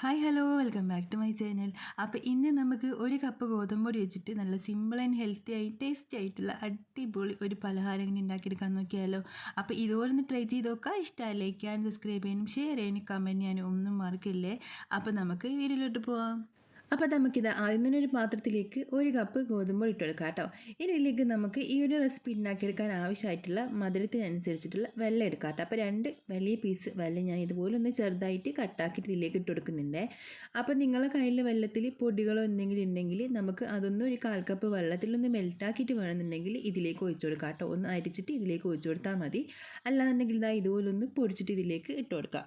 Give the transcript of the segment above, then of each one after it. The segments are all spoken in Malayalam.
Hi hello welcome back to my channel. അപ്പോൾ ഇന്ന് നമുക്ക് ഒരു കപ്പ് ഗോതമ്പ് പൊടി വെച്ചിട്ട് നല്ല സിമ്പിൾ ആൻഡ് ഹെൽത്തി ആയി ടേസ്റ്റി ആയിട്ടുള്ള അടിപൊളി ഒരു പലഹാരം ഇങ്ങനെ ഉണ്ടാക്കിയെടുക്കാൻ നോക്കിയാലോ. അപ്പോൾ ഇതുപോലെ ഒന്ന് ട്രൈ ചെയ്ത് നോക്കുക ഇഷ്ടമായി ലൈക്ക് ചെയ്യാനും സബ്സ്ക്രൈബ് ചെയ്യാനും ഷെയർ ചെയ്യാനും കമന്റ് ചെയ്യാനും ഒന്നും മറക്കില്ലേ. അപ്പോൾ നമുക്ക് വീഡിയോയിലോട്ട് പോവാം. അപ്പോൾ നമുക്കിത് ആദ്യം തന്നെ ഒരു പാത്രത്തിലേക്ക് ഒരു കപ്പ് ഗോതമ്പ് ഇട്ട് കൊടുക്കാം കേട്ടോ. ഇതിലേക്ക് നമുക്ക് ഈ ഒരു റെസിപ്പി ഉണ്ടാക്കിയെടുക്കാൻ ആവശ്യമായിട്ടുള്ള മധുരത്തിനനുസരിച്ചിട്ടുള്ള വെള്ളം എടുക്കാം കേട്ടോ. അപ്പോൾ രണ്ട് വലിയ പീസ് വെള്ളം ഞാൻ ഇതുപോലെ ഒന്ന് ചെറുതായിട്ട് കട്ടാക്കിയിട്ട് ഇതിലേക്ക് ഇട്ട് കൊടുക്കുന്നുണ്ട്. അപ്പോൾ നിങ്ങളെ കയ്യിലെ വെള്ളത്തിൽ പൊടികളോ എന്തെങ്കിലും ഉണ്ടെങ്കിൽ നമുക്ക് അതൊന്ന് ഒരു കാൽ കപ്പ് വെള്ളത്തിലൊന്ന് മെൽറ്റാക്കിയിട്ട് വേണമെന്നുണ്ടെങ്കിൽ ഇതിലേക്ക് ഒഴിച്ചു കൊടുക്കാം കേട്ടോ. ഒന്ന് അരിച്ചിട്ട് ഇതിലേക്ക് ഒഴിച്ചു കൊടുത്താൽ മതി. അല്ലാന്നുണ്ടെങ്കിൽ ഇതാ ഇതുപോലെ ഒന്ന് പൊടിച്ചിട്ട് ഇതിലേക്ക് ഇട്ട് കൊടുക്കാം.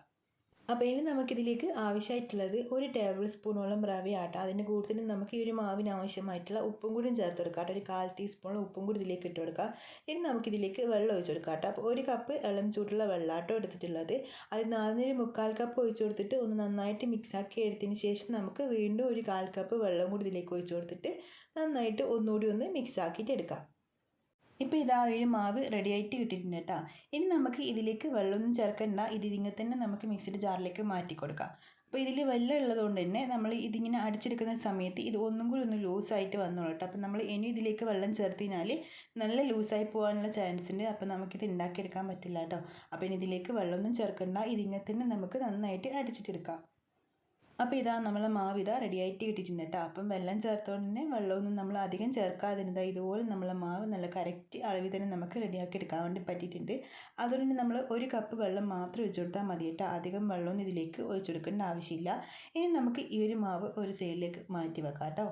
അപ്പോൾ ഇനി നമുക്കിതിലേക്ക് ആവശ്യമായിട്ടുള്ളത് ഒരു ടേബിൾ സ്പൂണോളം റവയാട്ടോ അതിന്റെ കൂടുതൽ നമുക്ക് ഈ ഒരു മാവിന് ആവശ്യമായിട്ടുള്ള ഉപ്പും കൂടി ചേർത്ത് കൊടുക്കാം കേട്ടോ ഒരു കാൽ ടീസ്പൂണോളം ഉപ്പും കൂടി ഇതിലേക്ക് ഇട്ട് കൊടുക്കാം. ഇനി നമുക്കിതിലേക്ക് വെള്ളം ഒഴിച്ച് കൊടുക്കാം കേട്ടോ അപ്പോൾ ഒരു കപ്പ് ഇളം ചൂടുള്ള വെള്ളാട്ടോ എടുത്തിട്ടുള്ളത്. അത് നാലിനൊരു മുക്കാൽ കപ്പ് ഒഴിച്ച് കൊടുത്തിട്ട് ഒന്ന് നന്നായിട്ട് മിക്സാക്കി എടുത്തതിന് ശേഷം നമുക്ക് വീണ്ടും ഒരു കാൽ കപ്പ് വെള്ളം കൂടി ഇതിലേക്ക് ഒഴിച്ച് കൊടുത്തിട്ട് നന്നായിട്ട് ഒന്നുകൂടി ഒന്ന് മിക്സ് ആക്കിയിട്ട് എടുക്കാം. ഇപ്പോൾ ഇതാ ഒരു മാവ് റെഡി ആയിട്ട് കിട്ടിയിട്ടുണ്ട് കേട്ടോ ഇനി നമുക്ക് ഇതിലേക്ക് വെള്ളമൊന്നും ചേർക്കണ്ട. ഇത് ഇതിങ്ങനെ തന്നെ നമുക്ക് മിക്സിഡ് ജാറിലേക്ക് മാറ്റി കൊടുക്കാം. അപ്പോൾ ഇതിൽ വെള്ളം ഉള്ളതുകൊണ്ട് തന്നെ നമ്മൾ ഇതിങ്ങനെ അടിച്ചെടുക്കുന്ന സമയത്ത് ഇത് ഒന്നും കൂടി ഒന്ന് ലൂസായിട്ട് വന്നോളൂ കേട്ടോ അപ്പോൾ നമ്മൾ ഇനി ഇതിലേക്ക് വെള്ളം ചേർത്ത് കഴിഞ്ഞാൽ നല്ല ലൂസായി പോകാനുള്ള ചാൻസ് ഉണ്ട്. അപ്പോൾ നമുക്കിത് ഉണ്ടാക്കിയെടുക്കാൻ പറ്റില്ല കേട്ടോ അപ്പോൾ ഇനി ഇതിലേക്ക് വെള്ളമൊന്നും ചേർക്കണ്ട. ഇതിങ്ങനെ തന്നെ നമുക്ക് നന്നായിട്ട് അടിച്ചിട്ടെടുക്കാം. അപ്പോൾ ഇതാ നമ്മൾ മാവ് ഇതാ റെഡിയായിട്ട് കിട്ടിയിട്ടുണ്ട് കേട്ടോ അപ്പം വെള്ളം ചേർത്തോണ്ട് തന്നെ വെള്ളമൊന്നും നമ്മൾ അധികം ചേർക്കാതിരുന്നത് ഇതുപോലെ നമ്മൾ മാവ് നല്ല കറക്റ്റ് അളവിൽ തന്നെ നമുക്ക് റെഡിയാക്കി എടുക്കാൻ വേണ്ടി പറ്റിയിട്ടുണ്ട്. അതുകൊണ്ട് നമ്മൾ ഒരു കപ്പ് വെള്ളം മാത്രം ഒഴിച്ചു കൊടുത്താൽ മതി കേട്ടോ അധികം വെള്ളമൊന്നും ഇതിലേക്ക് ഒഴിച്ചു കൊടുക്കേണ്ട ആവശ്യമില്ല. ഇനി നമുക്ക് ഈ ഒരു മാവ് ഒരു സൈഡിലേക്ക് മാറ്റി വെക്കാം കേട്ടോ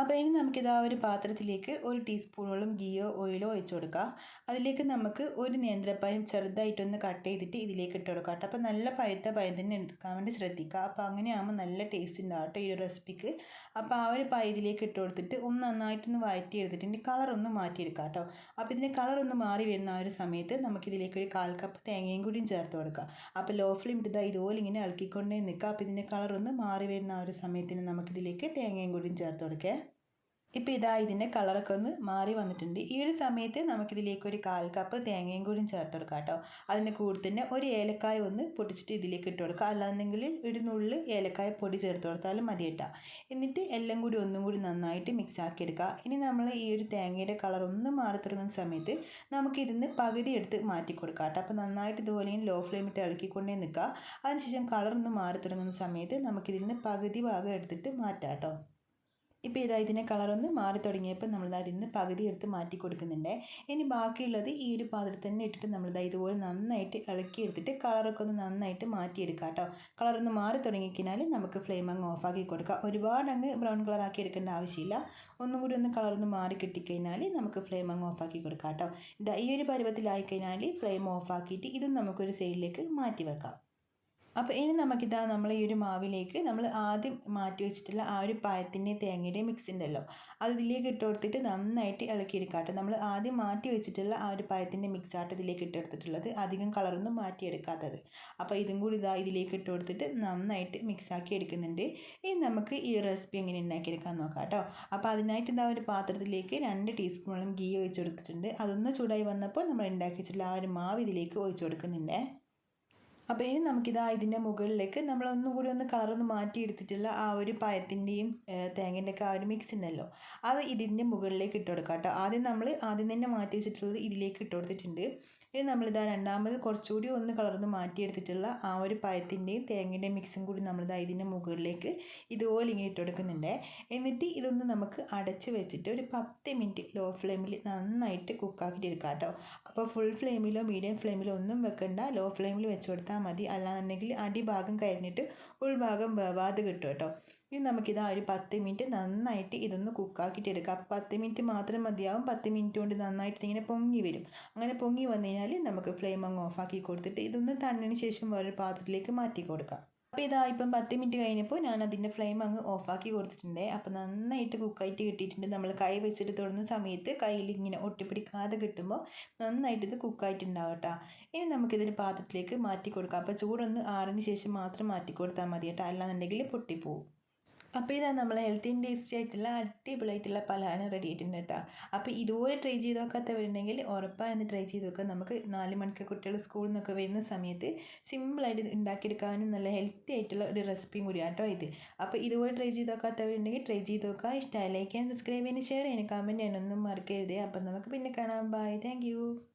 അപ്പോൾ ഇനി നമുക്കിത് ഒരു പാത്രത്തിലേക്ക് ഒരു ടീസ്പൂണോളം ഗീയോ ഓയിലോ ഒഴിച്ചു കൊടുക്കാം. അതിലേക്ക് നമുക്ക് ഒരു നേന്ത്രപ്പഴം ചെറുതായിട്ടൊന്ന് കട്ട് ചെയ്തിട്ട് ഇതിലേക്ക് ഇട്ട് കൊടുക്കാം കേട്ടോ. അപ്പോൾ നല്ല പഴുത്ത പഴം തന്നെ എടുക്കാൻ വേണ്ടി ശ്രദ്ധിക്കുക. അപ്പോൾ അങ്ങനെയാകുമ്പോൾ നല്ല ടേസ്റ്റ് ഉണ്ടാവും കേട്ടോ ഈ ഒരു റെസിപ്പിക്ക് അപ്പോൾ ആ ഒരു പഴം ഇതിലേക്ക് ഇട്ട് കൊടുത്തിട്ട് ഒന്ന് നന്നായിട്ടൊന്ന് വഴറ്റി എടുത്തിട്ട് ഇനി കളർ ഒന്ന് മാറ്റിയെടുക്കാം കേട്ടോ. അപ്പോൾ ഇതിന്റെ കളറൊന്ന് മാറി വരുന്ന ആ ഒരു സമയത്ത് നമുക്കിതിലേക്ക് ഒരു കാൽ കപ്പ് തേങ്ങയും കൂടിയും ചേർത്ത് കൊടുക്കാം. അപ്പോൾ ലോ ഫ്ലെയിം ഇട്ട് ഇതുപോലെ ഇങ്ങനെ ഇളക്കിക്കൊണ്ടേ നിൽക്കുക. അപ്പോൾ ഇതിന്റെ കളറൊന്ന് മാറി വരുന്ന ആ ഒരു സമയത്തിന് നമുക്കിതിലേക്ക് തേങ്ങയും കൂടിയും ചേർത്ത് കൊടുക്കുക ഇപ്പോൾ ഇതാ ഇതിന്റെ കളറൊക്കെ ഒന്ന് മാറി വന്നിട്ടുണ്ട്. ഈ ഒരു സമയത്ത് നമുക്കിതിലേക്ക് ഒരു കാൽ കപ്പ് തേങ്ങയും കൂടി ചേർത്ത് കൊടുക്കാം കേട്ടോ. അതിന്റെ കൂടെ തന്നെ ഒരു ഏലക്കായ ഒന്ന് പൊടിച്ചിട്ട് ഇതിലേക്ക് ഇട്ട് കൊടുക്കുക അല്ലാന്നെങ്കിൽ ഒരു നുള്ളിൽ ഏലക്കായ പൊടി ചേർത്ത് കൊടുത്താലും മതി കേട്ടോ. എന്നിട്ട് എല്ലാം കൂടി ഒന്നും കൂടി നന്നായിട്ട് മിക്സ് ആക്കി എടുക്കുക ഇനി നമ്മൾ ഈ ഒരു തേങ്ങയുടെ കളർ ഒന്ന് മാറി തുടങ്ങുന്ന സമയത്ത് നമുക്കിതിന്ന് പകുതി എടുത്ത് മാറ്റി കൊടുക്കാം കേട്ടോ. അപ്പോൾ നന്നായിട്ട് ഇതുപോലെ ലോ ഫ്ലെയിമിട്ട് ഇളക്കിക്കൊണ്ടേ നിൽക്കുക. അതിനുശേഷം കളർ ഒന്ന് മാറി തുടങ്ങുന്ന സമയത്ത് നിന്ന് പകുതി ഭാഗം എടുത്തിട്ട് മാറ്റാം കേട്ടോ. ഇപ്പോൾ ഇതാ ഇതിന്റെ കളറൊന്ന് മാറി തുടങ്ങിയപ്പോൾ നമ്മളിതാ നിന്ന് പകുതി എടുത്ത് മാറ്റി കൊടുക്കുന്നുണ്ട്. ഇനി ബാക്കിയുള്ളത് ഈ ഒരു പാത്രത്തിൽ തന്നെ ഇട്ടിട്ട് നമ്മളിതാ ഇതുപോലെ നന്നായിട്ട് ഇളക്കി എടുത്തിട്ട് കളറൊക്കെ ഒന്ന് നന്നായിട്ട് മാറ്റിയെടുക്കാം കേട്ടോ. കളറൊന്ന് മാറി തുടങ്ങിക്കഴിഞ്ഞാൽ നമുക്ക് ഫ്ലെയിം അങ്ങ് ഓഫ് ആക്കി കൊടുക്കാം. ഒരുപാട് അങ്ങ് ബ്രൗൺ കളർ ആക്കി എടുക്കേണ്ട ആവശ്യമില്ല. ഒന്നും കൂടി ഒന്ന് കളറൊന്ന് മാറി കിട്ടിക്കഴിഞ്ഞാൽ നമുക്ക് ഫ്ലെയിം അങ്ങ് ഓഫാക്കി കൊടുക്കാം കേട്ടോ. ഈ ഒരു പരുവത്തിലായി കഴിഞ്ഞാൽ ഫ്ലെയിം ഓഫ് ഓഫാക്കിയിട്ട് ഇതും നമുക്കൊരു സൈഡിലേക്ക് മാറ്റി വെക്കാം. അപ്പോൾ ഇനി നമുക്കിതാ നമ്മൾ ഈ ഒരു മാവിലേക്ക് നമ്മൾ ആദ്യം മാറ്റി വെച്ചിട്ടുള്ള ആ ഒരു പഴത്തിന്റെ തേങ്ങയുടെ മിക്സ് ഉണ്ടല്ലോ അത് ഇതിലേക്ക് ഇട്ട് കൊടുത്തിട്ട് നന്നായിട്ട് ഇളക്കിയെടുക്കാട്ടെ. നമ്മൾ ആദ്യം മാറ്റി വെച്ചിട്ടുള്ള ആ ഒരു പായത്തിന്റെ മിക്സ് ആയിട്ട് ഇതിലേക്ക് ഇട്ട് കൊടുത്തിട്ടുള്ളത്. അധികം കളറൊന്നും മാറ്റിയെടുക്കാത്തത്. അപ്പോൾ ഇതും കൂടി ഇതാ ഇതിലേക്ക് ഇട്ട് കൊടുത്തിട്ട് നന്നായിട്ട് മിക്സ് ആക്കി എടുക്കുന്നുണ്ട്. ഇനി നമുക്ക് ഈ റെസിപ്പി എങ്ങനെ ഉണ്ടാക്കിയെടുക്കാൻ നോക്കാം കേട്ടോ അപ്പോൾ അതിനായിട്ട് ഇതാ ഒരു പാത്രത്തിലേക്ക് രണ്ട് ടീസ്പൂണോളം ഗീ ഒഴിച്ചു കൊടുത്തിട്ടുണ്ട്. അതൊന്ന് ചൂടായി വന്നപ്പോൾ നമ്മൾ ഉണ്ടാക്കി വെച്ചിട്ടുള്ള ആ ഒരു മാവ് ഇതിലേക്ക് ഒഴിച്ചു കൊടുക്കുന്നുണ്ട്. അപ്പോൾ ഇനി നമുക്കിതാ ഇതിന്റെ മുകളിലേക്ക് നമ്മൾ ഒന്നും കൂടി ഒന്ന് കളറൊന്ന് മാറ്റി എടുത്തിട്ടുള്ള ആ ഒരു പഴത്തിന്റെയും ഒക്കെ ആ ഒരു മിക്സ് ഉണ്ടല്ലോ. അത് ഇതിന്റെ മുകളിലേക്ക് ഇട്ട് കൊടുക്കാം കേട്ടോ. ആദ്യം നമ്മൾ ആദ്യം തന്നെ മാറ്റി വെച്ചിട്ടുള്ളത് ഇതിലേക്ക് ഇട്ട് കൊടുത്തിട്ടുണ്ട്. ഇനി നമ്മളിതാ രണ്ടാമത് കുറച്ചുകൂടി ഒന്ന് കളർന്ന് മാറ്റിയെടുത്തിട്ടുള്ള ആ ഒരു പഴത്തിന്റെയും തേങ്ങയുടെയും മിക്സും കൂടി നമ്മളിതാ ഇതിന്റെ മുകളിലേക്ക് ഇതുപോലെ ഇങ്ങനെ ഇട്ട് കൊടുക്കുന്നുണ്ട്. എന്നിട്ട് ഇതൊന്ന് നമുക്ക് അടച്ച് വെച്ചിട്ട് ഒരു പത്ത് മിനിറ്റ് ലോ ഫ്ലെയിമിൽ നന്നായിട്ട് കുക്കാക്കിയിട്ട് എടുക്കാം കേട്ടോ. അപ്പോൾ ഫുൾ ഫ്ലെയിമിലോ മീഡിയം ഫ്ലെയിമിലോ ഒന്നും വെക്കണ്ട. ലോ ഫ്ലെയിമിൽ വെച്ച് കൊടുത്താൽ മതി. അല്ലാന്നുണ്ടെങ്കിൽ അടിഭാഗം കഴിഞ്ഞിട്ട് ഉൾഭാഗം വേവാതെ കിട്ടും കേട്ടോ. ഇനി നമുക്കിത് ഒരു പത്ത് മിനിറ്റ് നന്നായിട്ട് ഇതൊന്ന് കുക്കാക്കിയിട്ട് എടുക്കാം. പത്ത് മിനിറ്റ് മാത്രം മതിയാവും. പത്ത് മിനിറ്റ് കൊണ്ട് നന്നായിട്ട് ഇങ്ങനെ പൊങ്ങി വരും. അങ്ങനെ പൊങ്ങി വന്നു കഴിഞ്ഞാൽ നമുക്ക് ഫ്ലെയിം അങ്ങ് ഓഫാക്കി കൊടുത്തിട്ട് ഇതൊന്ന് തണ്ണിന് ശേഷം വേറൊരു പാത്രത്തിലേക്ക് മാറ്റി കൊടുക്കാം. അപ്പോൾ ഇതാ ഇപ്പം പത്ത് മിനിറ്റ് കഴിഞ്ഞപ്പോൾ ഞാൻ അതിന്റെ ഫ്ലെയിം അങ്ങ് ഓഫാക്കി കൊടുത്തിട്ടുണ്ട്. അപ്പോൾ നന്നായിട്ട് കുക്കായിട്ട് കിട്ടിയിട്ടുണ്ട്. നമ്മൾ കൈ വെച്ചിട്ട് തൊടുന്ന സമയത്ത് കയ്യിൽ ഇങ്ങനെ ഒട്ടിപ്പിടിക്കാതെ കിട്ടുമ്പോൾ നന്നായിട്ട് ഇത് കുക്കായിട്ടുണ്ടാവും കേട്ടോ. ഇനി നമുക്കിതൊരു പാത്രത്തിലേക്ക് മാറ്റി കൊടുക്കാം. അപ്പോൾ ചൂടൊന്ന് ആറിന് ശേഷം മാത്രം മാറ്റി കൊടുത്താൽ മതി കേട്ടോ. അല്ലാന്നുണ്ടെങ്കിൽ പൊട്ടിപ്പോവും. അപ്പോൾ ഇതാ നമ്മൾ ഹെൽത്തി ആൻഡ് ടേസ്റ്റി ആയിട്ടുള്ള അടിപൊളിയായിട്ടുള്ള പലഹാരം റെഡി ആയിട്ടുണ്ട് കേട്ടോ അപ്പോൾ ഇതുപോലെ ട്രൈ ചെയ്ത് നോക്കാത്തവരുണ്ടെങ്കിൽ ഉറപ്പായൊന്ന് ട്രൈ ചെയ്ത് നോക്കുക നമുക്ക് നാല് മണിക്ക് കുട്ടികൾ സ്കൂളിൽ നിന്നൊക്കെ വരുന്ന സമയത്ത് സിമ്പിളായിട്ട് ഉണ്ടാക്കിയെടുക്കാനും നല്ല ഹെൽത്തി ആയിട്ടുള്ള ഒരു റെസിപ്പിയും കൂടിയാണ് കേട്ടോ ഇത്. അപ്പോൾ ഇതുപോലെ ട്രൈ ചെയ്ത് നോക്കാത്തവരുണ്ടെങ്കിൽ ട്രൈ ചെയ്ത് നോക്കുക ഇഷ്ടമായി ലൈക്ക് ചെയ്യാൻ സബ്സ്ക്രൈബ് ചെയ്യാൻ ഷെയർ ചെയ്യാൻ കമന്റ് ചെയ്യാനൊന്നും മറക്കരുത്. അപ്പം നമുക്ക് പിന്നെ കാണാം. Bye thank